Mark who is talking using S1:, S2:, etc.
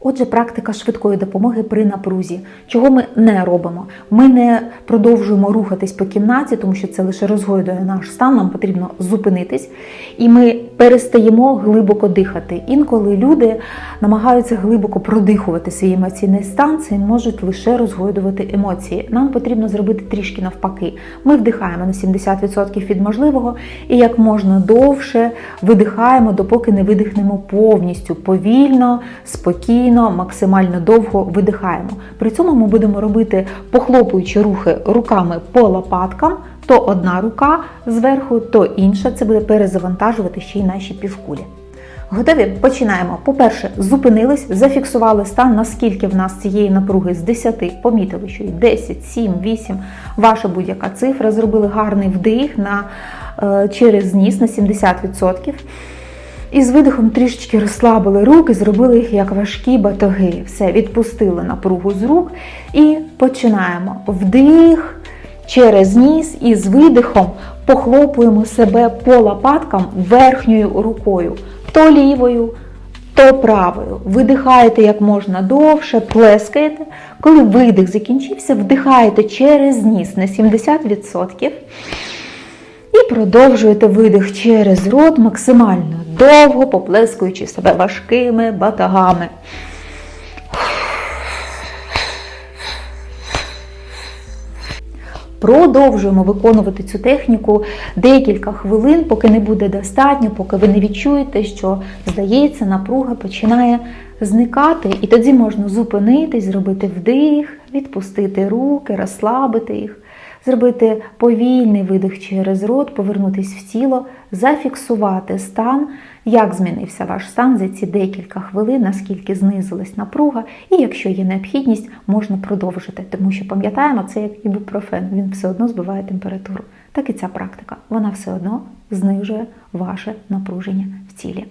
S1: Отже, практика швидкої допомоги при напрузі. Чого ми не робимо? Ми не продовжуємо рухатись по кімнаті, тому що це лише розгойдує наш стан. Нам потрібно зупинитись, і ми перестаємо глибоко дихати. Інколи люди намагаються глибоко продихувати свій емоційний стан, це можуть лише розгойдувати емоції. Нам потрібно зробити трішки навпаки. Ми вдихаємо на 70% від можливого і як можна довше видихаємо, допоки не видихнемо повністю, повільно, спокійно, максимально довго видихаємо. При цьому ми будемо робити похлопуючі рухи руками по лопаткам. То одна рука зверху, то інша. Це буде перезавантажувати ще й наші півкулі. Готові? Починаємо. По-перше, зупинились, зафіксували стан, наскільки в нас цієї напруги з 10, помітили, що і 10, 7, 8, ваша будь-яка цифра. Зробили гарний вдих на, е, через ніс на 70%. І з видихом трішечки розслабили руки, зробили їх як важкі батоги. Все, відпустили напругу з рук і починаємо. Вдих через ніс і з видихом похлопуємо себе по лопаткам верхньою рукою, то лівою, то правою. Видихаєте як можна довше, плескаєте. Коли видих закінчився, вдихаєте через ніс на 70%. І продовжуєте видих через рот максимально довго, поплескуючи себе важкими батагами. Продовжуємо виконувати цю техніку декілька хвилин, поки не буде достатньо, поки ви не відчуєте, що здається, напруга починає зникати, і тоді можна зупинитись, зробити вдих, відпустити руки, розслабити їх, зробити повільний видих через рот, повернутись в тіло, зафіксувати стан, як змінився ваш стан за ці декілька хвилин, наскільки знизилась напруга, і якщо є необхідність, можна продовжити, тому що пам'ятаємо, це як ібупрофен, він все одно збиває температуру. Так і ця практика, вона все одно знижує ваше напруження в тілі.